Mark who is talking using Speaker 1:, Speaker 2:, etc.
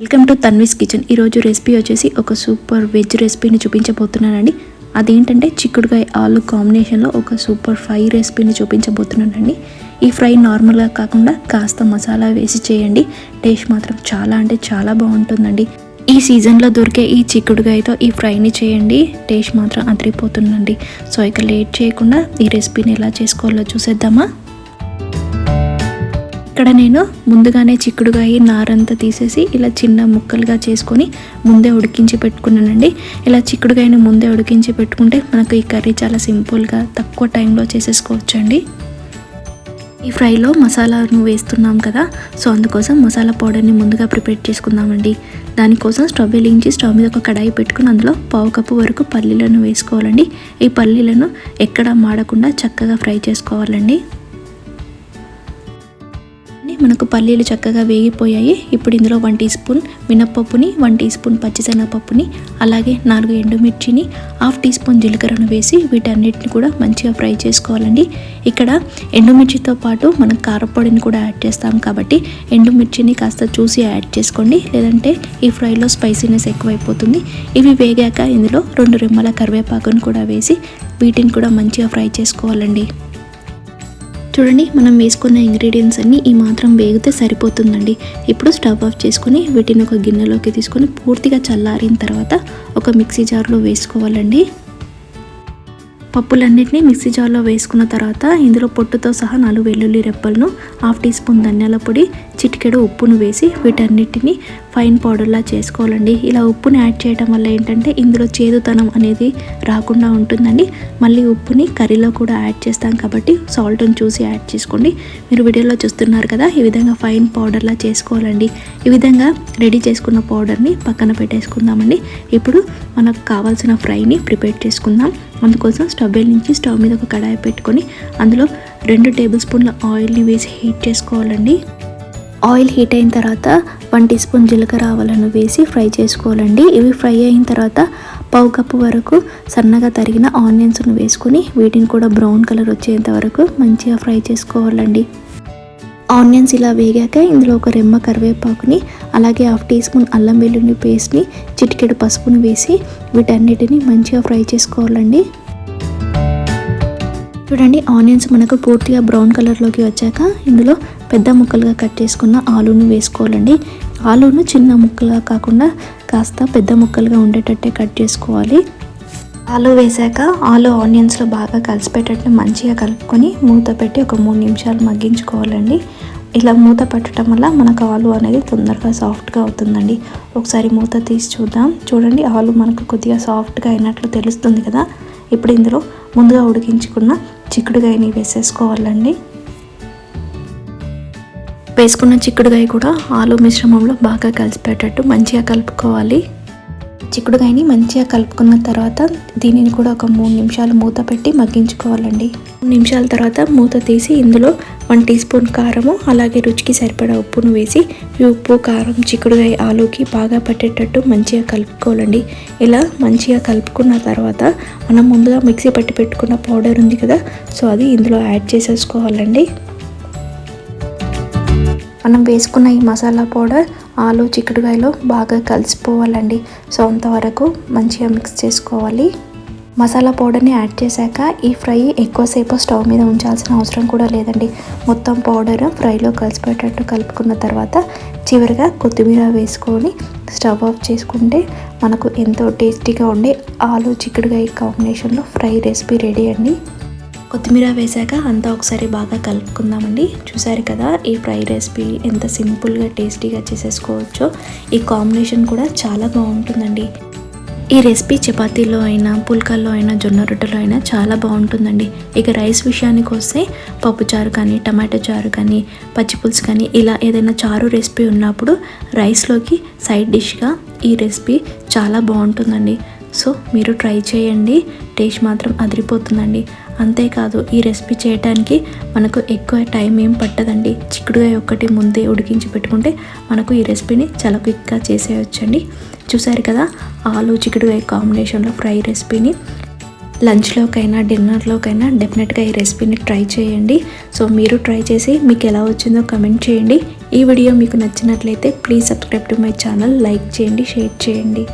Speaker 1: Welcome to Tanvi's kitchen. ఈరోజు recipe వచ్చేసి ఒక సూపర్ వెజ్ రెసిపీని చూపించబోతున్నానండి. అదేంటంటే చిక్కుడుకాయ ఆలు కాంబినేషన్లో ఒక సూపర్ ఫ్రై రెసిపీని చూపించబోతున్నానండి. ఈ ఫ్రై నార్మల్గా కాకుండా కాస్త మసాలా వేసి చేయండి. టేస్ట్ మాత్రం చాలా అంటే చాలా బాగుంటుందండి. ఈ సీజన్లో దొరికే ఈ చిక్కుడుకాయతో ఈ ఫ్రైని చేయండి. టేస్ట్ మాత్రం అదిరిపోతుందండి. సో ఇక లేట్ చేయకుండా ఈ రెసిపీని ఎలా చేసుకోవాలో చూసేద్దామా? ఇక్కడ నేను ముందుగానే చిక్కుడుగాయి నారంతా తీసేసి ఇలా చిన్న ముక్కలుగా చేసుకొని ముందే ఉడికించి పెట్టుకున్నానండి. ఇలా చిక్కుడుగాయని ముందే ఉడికించి పెట్టుకుంటే మనకు ఈ కర్రీ చాలా సింపుల్గా తక్కువ టైంలో చేసేసుకోవచ్చండి. ఈ ఫ్రైలో మసాలాను వేస్తున్నాం కదా సో అందుకోసం మసాలా పౌడర్ని ముందుగా ప్రిపేర్ చేసుకుందామండి. దానికోసం స్టవ్ వెలిగించి స్టవ్ మీద ఒక కడాయి పెట్టుకుని అందులో పావు కప్పు వరకు పల్లీలను వేసుకోవాలండి. ఈ పల్లీలను ఎక్కడ మాడకుండా చక్కగా ఫ్రై చేసుకోవాలండి. మనకు పల్లీలు చక్కగా వేగిపోయాయి. ఇప్పుడు ఇందులో వన్ టీ స్పూన్ మినప్పప్పుని వన్ టీ స్పూన్ పచ్చిశనగపప్పుని అలాగే నాలుగు ఎండుమిర్చిని హాఫ్ టీ స్పూన్ జీలకర్రను వేసి వీటన్నిటిని కూడా మంచిగా ఫ్రై చేసుకోవాలండి. ఇక్కడ ఎండుమిర్చితో పాటు మనం కారపొడిని కూడా యాడ్ చేస్తాం కాబట్టి ఎండుమిర్చిని కాస్త చూసి యాడ్ చేసుకోండి. లేదంటే ఈ ఫ్రైలో స్పైసీనెస్ ఎక్కువైపోతుంది. ఇవి వేగాక ఇందులో రెండు రెమ్మల కరివేపాకును కూడా వేసి వీటిని కూడా మంచిగా ఫ్రై చేసుకోవాలండి. చూడండి మనం వేసుకున్న ఇంగ్రీడియంట్స్ అన్నీ ఈ మాత్రం వేగితే సరిపోతుందండి. ఇప్పుడు స్టవ్ ఆఫ్ చేసుకొని వీటిని ఒక గిన్నెలోకి తీసుకొని పూర్తిగా చల్లారిన తర్వాత ఒక మిక్సీ జార్లో వేసుకోవాలండి. పప్పులన్నింటినీ మిక్సీ జార్లో వేసుకున్న తర్వాత ఇందులో పొట్టుతో సహా నాలుగు వెల్లుల్లి రెప్పలను హాఫ్ టీ స్పూన్ ధనియాల పొడి చిటికెడు ఉప్పును వేసి వీటన్నిటిని ఫైన్ పౌడర్లా చేసుకోవాలండి. ఇలా ఉప్పుని యాడ్ చేయడం వల్ల ఏంటంటే ఇందులో చేదుతనం అనేది రాకుండా ఉంటుందండి. మళ్ళీ ఉప్పుని కర్రీలో కూడా యాడ్ చేస్తాం కాబట్టి సాల్ట్ని చూసి యాడ్ చేసుకోండి. మీరు వీడియోలో చూస్తున్నారు కదా ఈ విధంగా ఫైన్ పౌడర్లా చేసుకోవాలండి. ఈ విధంగా రెడీ చేసుకున్న పౌడర్ని పక్కన పెట్టేసుకుందామండి. ఇప్పుడు మనకు కావాల్సిన ఫ్రైని ప్రిపేర్ చేసుకుందాం. అందుకోసం స్టవ్ నుంచి స్టవ్ మీద ఒక కడాయి పెట్టుకొని అందులో రెండు టేబుల్ స్పూన్ల ఆయిల్ని వేసి హీట్ చేసుకోవాలండి. ఆయిల్ హీట్ అయిన తర్వాత వన్ టీ స్పూన్ జీలకర్ర ఆవాలను వేసి ఫ్రై చేసుకోవాలండి. ఇవి ఫ్రై అయిన తర్వాత పావు కప్పు వరకు సన్నగా తరిగిన ఆనియన్స్ను వేసుకొని వీటిని కూడా బ్రౌన్ కలర్ వచ్చేంత వరకు మంచిగా ఫ్రై చేసుకోవాలండి. ఆనియన్స్ ఇలా వేగాక ఇందులో ఒక రెమ్మ కరివేపాకుని అలాగే హాఫ్ టీ స్పూన్ అల్లం వెల్లుల్లి పేస్ట్ని చిటికెడు పసుపుని వేసి వీటన్నిటిని మంచిగా ఫ్రై చేసుకోవాలండి. చూడండి ఆనియన్స్ మనకు పూర్తిగా బ్రౌన్ కలర్లోకి వచ్చాక ఇందులో పెద్ద ముక్కలుగా కట్ చేసుకున్న ఆలూని వేసుకోవాలండి. ఆలూను చిన్న ముక్కలుగా కాకుండా కాస్త పెద్ద ముక్కలుగా ఉండేటట్టే కట్ చేసుకోవాలి. ఆలు వేసాక ఆలు ఆనియన్స్లో బాగా కలిసిపెట్టేటట్టు మంచిగా కలుపుకొని మూత పెట్టి ఒక మూడు నిమిషాలు మగ్గించుకోవాలండి. ఇలా మూత పెట్టడం వల్ల మనకు ఆలు అనేది తొందరగా సాఫ్ట్గా అవుతుందండి. ఒకసారి మూత తీసి చూద్దాం. చూడండి ఆలు మనకు కొద్దిగా సాఫ్ట్గా అయినట్లు తెలుస్తుంది కదా. ఇప్పుడు ఇందులో ముందుగా ఉడికించుకున్న చిక్కుడుగాయని వేసేసుకోవాలండి. వేసుకున్న చిక్కుడుగాయ కూడా ఆలు మిశ్రమంలో బాగా కలిసిపెట్టేటట్టు మంచిగా కలుపుకోవాలి. చిక్కుడుకాయని మంచిగా కలుపుకున్న తర్వాత దీనిని కూడా ఒక మూడు నిమిషాలు మూత పెట్టి మగ్గించుకోవాలండి. మూడు నిమిషాల తర్వాత మూత తీసి ఇందులో వన్ టీ స్పూన్ కారము అలాగే రుచికి సరిపడా ఉప్పును వేసి ఈ ఉప్పు కారం చిక్కుడుకాయ ఆలుకి బాగా పట్టేటట్టు మంచిగా కలుపుకోవాలండి. ఇలా మంచిగా కలుపుకున్న తర్వాత మనం ముందుగా మిక్సీ పట్టి పెట్టుకున్న పౌడర్ ఉంది కదా సో అది ఇందులో యాడ్ చేసేసుకోవాలండి. మనం వేసుకున్న ఈ మసాలా పౌడర్ ఆలు చిక్కుడుకాయలో బాగా కలిసిపోవాలండి. సో అంతవరకు మంచిగా మిక్స్ చేసుకోవాలి. మసాలా పౌడర్ని యాడ్ చేశాక ఈ ఫ్రై ఎక్కువసేపు స్టవ్ మీద ఉంచాల్సిన అవసరం కూడా లేదండి. మొత్తం పౌడర్ ఫ్రైలో కలిసిపోయేటట్టు కలుపుకున్న తర్వాత చివరిగా కొత్తిమీర వేసుకొని స్టవ్ ఆఫ్ చేసుకుంటే మనకు ఎంతో టేస్టీగా ఉండే ఆలు చిక్కుడుకాయ కాంబినేషన్లో ఫ్రై రెసిపీ రెడీ అండి. కొత్తిమీర వేసాక అంతా ఒకసారి బాగా కలుపుకుందామండి. చూసారు కదా ఈ ఫ్రై రెసిపీ ఎంత సింపుల్గా టేస్టీగా చేసేసుకోవచ్చో. ఈ కాంబినేషన్ కూడా చాలా బాగుంటుందండి. ఈ రెసిపీ చపాతీలో అయినా పుల్కాల్లో అయినా జొన్న రొట్టెలో అయినా చాలా బాగుంటుందండి. ఇక రైస్ విషయానికి వస్తే పప్పు చారు కానీ టమాటో చారు కానీ పచ్చిపులుసు కానీ ఇలా ఏదైనా చారు రెసిపీ ఉన్నప్పుడు రైస్లోకి సైడ్ డిష్గా ఈ రెసిపీ చాలా బాగుంటుందండి. సో మీరు ట్రై చేయండి. టేస్ట్ మాత్రం అదిరిపోతుందండి. అంతేకాదు ఈ రెసిపీ చేయడానికి మనకు ఎక్కువ టైం ఏం పట్టదండి. చిక్కుడుగా ఒక్కటి ముందే ఉడికించి పెట్టుకుంటే మనకు ఈ రెసిపీని చాలా క్విక్గా చేసేయచ్చండి. చూసారు కదా ఆలు చిక్కుడుగా కాంబినేషన్లో ఫ్రై రెసిపీని. లంచ్లోకైనా డిన్నర్లోకైనా డెఫినెట్గా ఈ రెసిపీని ట్రై చేయండి. సో మీరు ట్రై చేసి మీకు ఎలా వచ్చిందో కమెంట్ చేయండి. ఈ వీడియో మీకు నచ్చినట్లయితే please subscribe to my channel like చేయండి షేర్ చేయండి.